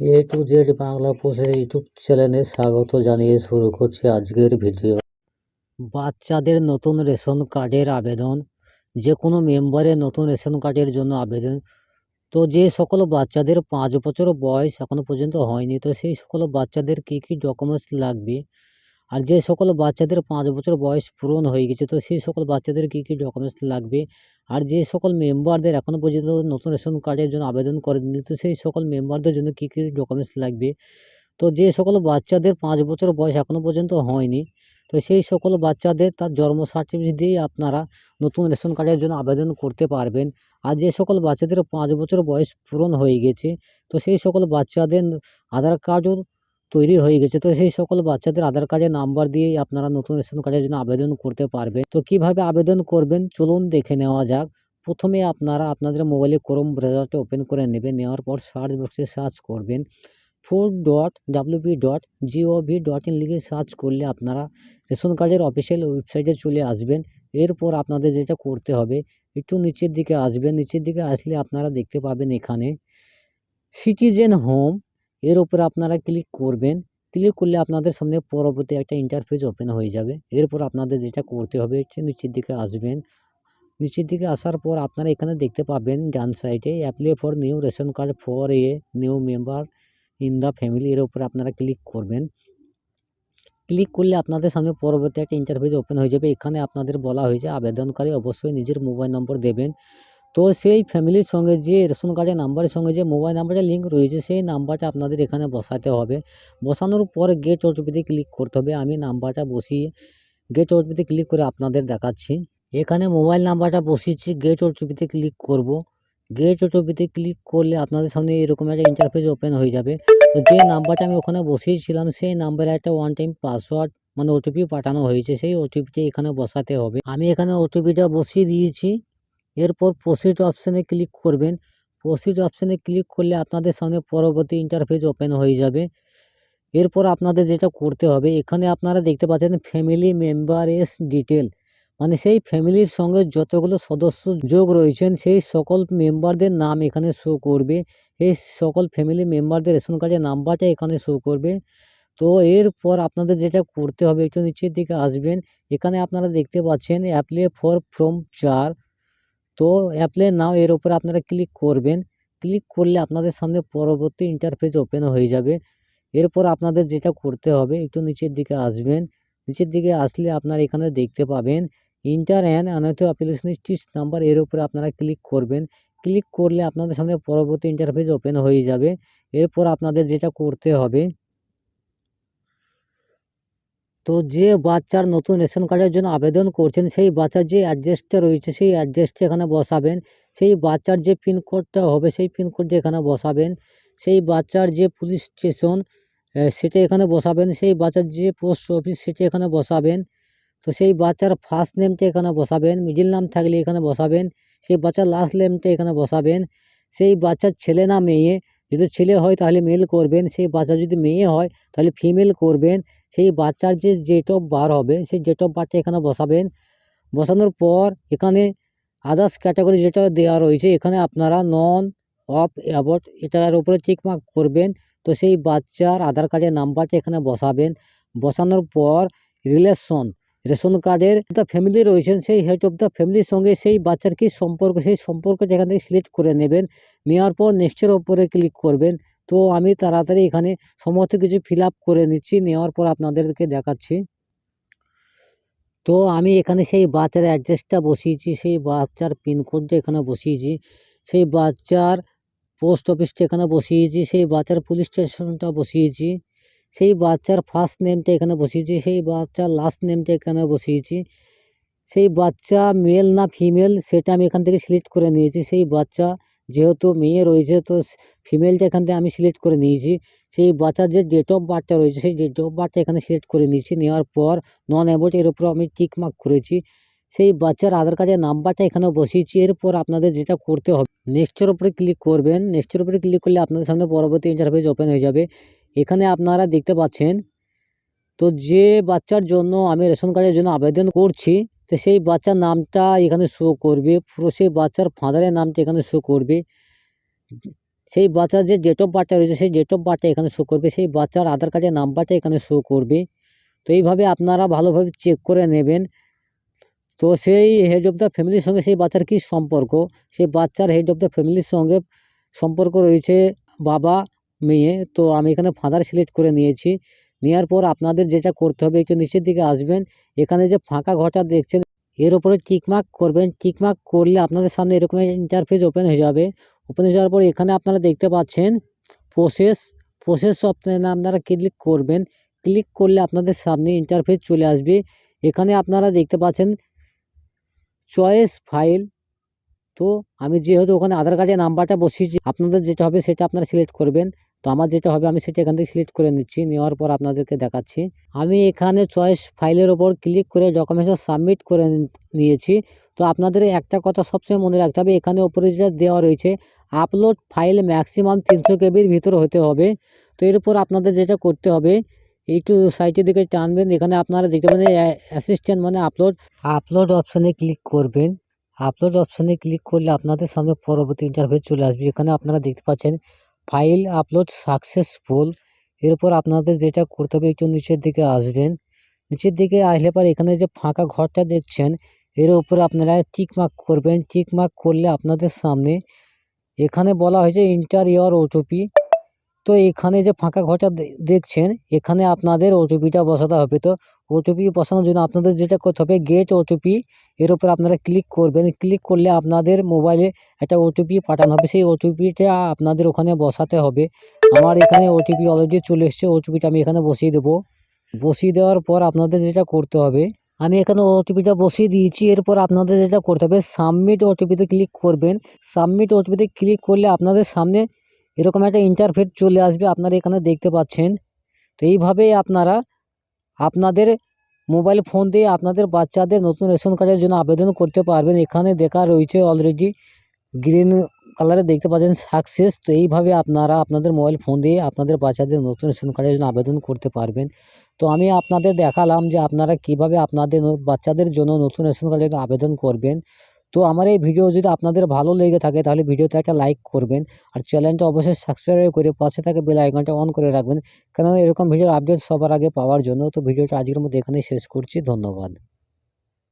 A to Z Bangla পোস্টের YouTube চ্যানেলে স্বাগত জানিয়ে শুরু করছি আজকের ভিডিও। বাচ্চাদের নতুন রেশন কার্ডের আবেদন। যে কোনো মেম্বারের নতুন রেশন কার্ডের জন্য আবেদন। তো যে সকল বাচ্চাদের পাঁচ বছর বয়স এখনও পর্যন্ত হয়নি, তো সেই সকল বাচ্চাদের কি কি ডকুমেন্টস লাগবে? আর যে সকল বাচ্চাদের পাঁচ বছর বয়স পূরণ হয়ে গেছে, তো সেই সকল বাচ্চাদের কী কী ডকুমেন্টস লাগবে? আর যে সকল মেম্বারদের এখনও পর্যন্ত নতুন রেশন কার্ডের জন্য আবেদন করেনি তো সেই সকল মেম্বারদের জন্য কী কী ডকুমেন্টস লাগবে? তো যে সকল বাচ্চাদের পাঁচ বছর বয়স এখনও পর্যন্ত হয়নি, তো সেই সকল বাচ্চাদের তার জন্ম সার্টিফিকেট দিয়েই আপনারা নতুন রেশন কার্ডের জন্য আবেদন করতে পারবেন। আর যে সকল বাচ্চাদের পাঁচ বছর বয়স পূরণ হয়ে গেছে, তো সেই সকল বাচ্চাদের আধার কার্ডও তৈরি হয়ে গেছে। তো সেই সকল বাচ্চাদের আধার কার্ডের নাম্বার দিয়েই আপনারা নতুন রেশন কার্ডের জন্য আবেদন করতে পারবেন তো কীভাবে আবেদন করবেন? চলুন দেখে নেওয়া যাক। প্রথমে আপনারা আপনাদের মোবাইলে ক্রোম ব্রাউজারটা ওপেন করে নেবেন। নেওয়ার পর সার্চ বক্সে সার্চ করবেন। Four dot WB dot GOV dot in লিখে সার্চ করলে আপনারা রেশন কার্ডের অফিসিয়াল ওয়েবসাইটে চলে আসবেন। এরপর আপনাদের যেটা করতে হবে, একটু নিচের দিকে আসবেন। নিচের দিকে আসলে আপনারা দেখতে পাবেন এখানে, সিটিজেন হোম এর উপরে আপনারা ক্লিক করবেন। ক্লিক করলে আপনাদের সামনে পরবর্তী একটা ইন্টারফেস ওপেন হয়ে যাবে। এরপর আপনাদের যেটা করতে হবে, হচ্ছে নিচের দিকে আসবেন। নিচের দিকে আসার পর আপনারা এখানে দেখতে পাবেন ডান সাইডে apply for new ration card for a new member in the family এর উপরে আপনারা ক্লিক করবেন। ক্লিক করলে আপনাদের সামনে পরবর্তী একটা ইন্টারফেস ওপেন হয়ে যাবে। এখানে আপনাদের বলা হয়েছে আবেদনকারী অবশ্যই নিজের মোবাইল নম্বর দেবেন। তো সেই ফ্যামিলির সঙ্গে যে রেশন কার্ডের নাম্বারের সঙ্গে যে মোবাইল নাম্বারটা লিঙ্ক রয়েছে, সেই নাম্বারটা আপনাদের এখানে বসাতে হবে। বসানোর পর গেট ওটিপিতে ক্লিক করতে হবে। আমি নাম্বারটা বসিয়ে গেট ওটিপিতে ক্লিক করে আপনাদের দেখাচ্ছি। এখানে মোবাইল নাম্বারটা বসিয়েছি গেট ওটিপিতে ক্লিক করব। গেট ওটিপিতে ক্লিক করলে আপনাদের সামনে এরকম একটা ইন্টারফেস ওপেন হয়ে যাবে। তো যে নাম্বারটা আমি ওখানে বসিয়েছিলাম, সেই নাম্বারে একটা ওয়ান টাইম পাসওয়ার্ড মানে ওটিপি পাঠানো হয়েছে। সেই ওটিপিটা এখানে বসাতে হবে। আমি এখানে ওটিপিটা বসিয়ে দিয়েছি। এরপর প্রসিড অপশানে ক্লিক করবেন। প্রসিড অপশানে ক্লিক করলে আপনাদের সামনে পরবর্তী ইন্টারফেস ওপেন হয়ে যাবে। এরপর আপনাদের যেটা করতে হবে, এখানে আপনারা দেখতে পাচ্ছেন ফ্যামিলি মেম্বারেস ডিটেল মানে সেই ফ্যামিলির সঙ্গে যতগুলো সদস্য যোগ রয়েছেন, সেই সকল মেম্বারদের নাম এখানে শো করবে। এই সকল ফ্যামিলি মেম্বারদের রেশন কার্ডের নাম্বারটা এখানে শো করবে। তো এরপর আপনাদের যেটা করতে হবে, একটু নিচের দিকে আসবেন। এখানে আপনারা দেখতে পাচ্ছেন অ্যাপ্লাই ফর ফ্রম চার। তো অ্যাপ্লাই নাও এর উপরে আপনারা ক্লিক করবেন। ক্লিক করলে আপনাদের সামনে পরবর্তী ইন্টারফেস ওপেন হয়ে যাবে। এরপর আপনাদের যেটা করতে হবে, একটু নিচের দিকে আসবেন। নিচের দিকে আসলে আপনারা এখানে দেখতে পাবেন ইন্টার অ্যান্ড অনথ অ্যাপ্লিকেশন স্টিচ নাম্বার এর উপরে আপনারা ক্লিক করবেন। ক্লিক করলে আপনাদের সামনে পরবর্তী ইন্টারফেস ওপেন হয়ে যাবে। এরপর আপনাদের যেটা করতে হবে তো যে বাচ্চার নতুন রেশন কার্ডের জন্য আবেদন করছেন, সেই বাচ্চার যে অ্যাড্রেসটা রয়েছে, সেই অ্যাড্রেসটা এখানে বসাবেন। সেই বাচ্চার যে পিনকোডটা হবে, সেই পিনকোডটা এখানে বসাবেন। সেই বাচ্চার যে পুলিশ স্টেশন সেটা এখানে বসাবেন। সেই বাচ্চার যে পোস্ট অফিস, সেটা এখানে বসাবেন। তো সেই বাচ্চার ফার্স্ট নেমটা এখানে বসাবেন। মিডিল নাম থাকলে এখানে বসাবেন। সেই বাচ্চার লাস্ট নেমটা এখানে বসাবেন। সেই বাচ্চার ছেলে না মেয়ে যদি ছেলে হয় তাহলে মেল করবেন, সেই বাচ্চা যদি মেয়ে হয় তাহলে ফিমেল করবেন। সেই বাচ্চার যে অফ বার হবে, সেই অফ বার্থটা এখানে বসাবেন। বসানোর পর এখানে আদার্স ক্যাটাগরি যেটা দেওয়া রয়েছে, এখানে আপনারা নন অফ অ্যাবট এটার উপরে টিক মার্ক করবেন। তো সেই বাচ্চার আধার কার্ডের নাম্বারটা এখানে বসাবেন। বসানোর পর রিলেশন রেশন কার্ডের দ্য ফ্যামিলি রয়েছেন, সেই হেড অফ দ্য ফ্যামিলির সঙ্গে সেই বাচ্চার কী সম্পর্ক, সেই সম্পর্কটা এখান থেকে সিলেক্ট করে নেবেন, নেওয়ার পর নেক্সটের ওপরে ক্লিক করবেন। তো আমি তাড়াতাড়ি এখানে সমস্ত কিছু ফিল করে নিচ্ছি, নেওয়ার পর আপনাদেরকে দেখাচ্ছি। তো আমি এখানে সেই বাচ্চার অ্যাড্রেসটা বসিয়েছি, সেই বাচ্চার পিনকোডটা এখানে বসিয়েছি, সেই বাচ্চার পোস্ট অফিসটা এখানে বসিয়েছি, সেই বাচ্চার পুলিশ স্টেশনটা বসিয়েছি। সেই বাচ্চার ফার্স্ট নেমটা এখানে বসিয়েছি, সেই বাচ্চার লাস্ট নেমটা এখানে বসিয়েছি। সেই বাচ্চা মেল না ফিমেল সেটা আমি এখান থেকে সিলেক্ট করে নিয়েছি। সেই বাচ্চা যেহেতু মেয়ে রয়েছে, তো ফিমেলটা এখান থেকে আমি সিলেক্ট করে নিয়েছি। সেই বাচ্চার যে ডেট অফ বার্থটা রয়েছে, সেই ডেট অফ বার্থটা এখানে সিলেক্ট করে নিয়েছি। নেওয়ার পর নন অ্যাবোট এর উপর আমি টিক মার্ক করেছি। সেই বাচ্চার আধার কার্ডের নাম্বারটা এখানে বসিয়েছি। এরপর আপনাদের যেটা করতে হবে নেক্সটের উপরে ক্লিক করবেন। নেক্সটের উপরে ক্লিক করলে আপনাদের সামনে পরবর্তী ইন্টারফেস ওপেন হয়ে যাবে। এখানে আপনারা দেখতে পাচ্ছেন, তো যে বাচ্চার জন্য আমি রেশন কার্ডের জন্য আবেদন করছি, তো সেই বাচ্চার নামটা এখানে শো করবে, পুরো সেই বাচ্চার ফাদারের নামটা এখানে শো করবে। সেই বাচ্চার যে ডেট অফ বার্থটা রয়েছে, সেই ডেট অফ বার্থটা এখানে শো করবে, সেই বাচ্চার আধার কার্ডের নাম্বারটা এখানে শো করবে। তো এইভাবে আপনারা ভালোভাবে চেক করে নেবেন। তো সেই হেড অফ দ্য ফ্যামিলির সঙ্গে সেই বাচ্চার কী সম্পর্ক? সেই বাচ্চার হেড অফ দ্য ফ্যামিলির সঙ্গে সম্পর্ক রয়েছে বাবা মেয়ে, তো আমি এখানে ফাদার সিলেক্ট করে নিয়েছি। নেওয়ার পর আপনাদের যেটা করতে হবে, একটু নিচের দিকে আসবেন। এখানে যে ফাঁকা ঘরটা দেখছেন, এর উপরে টিকমার্ক করবেন। টিকমার্ক করলে আপনাদের সামনে এরকম ইন্টারফেস ওপেন হয়ে যাবে। ওপেন হয়ে যাওয়ার পর এখানে আপনারা দেখতে পাচ্ছেন প্রসেস প্রসেস অপশানে আপনারা ক্লিক করবেন। ক্লিক করলে আপনাদের সামনে ইন্টারফেস চলে আসবে। এখানে আপনারা দেখতে পাচ্ছেন চয়েস ফাইল তো আমি যেহেতু ওখানে আধার কার্ডের নাম্বারটা বসিয়েছি, আপনাদের যেটা হবে সেটা আপনারা সিলেক্ট করবেন। তো আমার যেটা হবে, আমি সেটা এখান থেকে সিলেক্ট করে নিচ্ছি। নেওয়ার পর আপনাদেরকে দেখাচ্ছি। আমি এখানে চয়েস ফাইলের ওপর ক্লিক করে ডকুমেন্টস সাবমিট করে নিয়েছি। তো আপনাদের একটা কথা সবসময় মনে রাখতে হবে, এখানে ওপরে যেটা দেওয়া রয়েছে আপলোড ফাইল ম্যাক্সিমাম তিনশো কেবির ভিতরে হতে হবে। তো এর উপর আপনাদের যেটা করতে হবে, একটু সাইটের দিকে টানবেন, এখানে আপনারা দেখতে পাবেন অ্যাসিস্ট্যান্ট মানে আপলোড আপলোড অপশানে ক্লিক করবেন। আপলোড অপশানে ক্লিক করলে আপনাদের সামনে পরবর্তী ইন্টারফেস চলে আসবে। এখানে আপনারা দেখতে পাচ্ছেন ফাইল আপলোড সাকসেসফুল এরপর আপনাদের যেটা করতে হবে, একটু নিচের দিকে আসবেন। নিচের দিকে আসলে পর এখানে যে ফাঁকা ঘরটা দেখছেন, এর উপরে আপনারা টিকমার্ক করবেন। টিকমার্ক করলে আপনাদের সামনে এখানে বলা হয়েছে ইন্টার ইয়ার ওটিপি তো এখানে যে ফাঁকা ঘরটা দেখছেন এখানে আপনাদের ওটিপিটা বসাতে হবে তো ওটিপি বসানোর জন্য আপনাদের যেটা করতে হবে গেট ওটিপি এর উপর আপনারা ক্লিক করবেন ক্লিক করলে আপনাদের মোবাইলে একটা ওটিপি পাঠানো হবে সেই ওটিপিটা আপনাদের ওখানে বসাতে হবে আমার এখানে ওটিপি অলরেডি চলে এসছে ওটিপিটা আমি এখানে বসিয়ে দেবো বসিয়ে দেওয়ার পর আপনাদের যেটা করতে হবে আমি এখানে ওটিপিটা বসিয়ে দিয়েছি এরপর আপনাদের যেটা করতে হবে সাবমিট ওটিপিতে ক্লিক করবেন সাবমিট ওটিপিতে ক্লিক করলে আপনাদের সামনে এরকম একটা ইন্টারফেট চলে আসবে, আপনারা এখানে দেখতে পাচ্ছেন। তো এইভাবেই আপনারা আপনাদের মোবাইল ফোন দিয়ে আপনাদের বাচ্চাদের নতুন রেশন কার্ডের জন্য আবেদন করতে পারবেন। এখানে দেখা রয়েছে অলরেডি গ্রিন কালারে দেখতে পাচ্ছেন সাকসেস তো এইভাবে আপনারা আপনাদের মোবাইল ফোন দিয়ে আপনাদের বাচ্চাদের নতুন রেশন কার্ডের জন্য আবেদন করতে পারবেন। তো আমি আপনাদের দেখালাম যে আপনারা কীভাবে আপনাদের বাচ্চাদের জন্য নতুন রেশন কার্ডের আবেদন করবেন। তো আমার এই ভিডিও যদি আপনাদের ভালো লেগে থাকে, তাহলে ভিডিওতে একটা লাইক করবেন আর চ্যানেলটা অবশ্যই সাবস্ক্রাইব করে পাশে থাকে বেল আইকনটা অন করে রাখবেন। কেননা এরকম ভিডিওর আপডেট সবার আগে পাওয়ার জন্য। তো ভিডিওটা আজকের মধ্যে এখানেই শেষ করছি। ধন্যবাদ।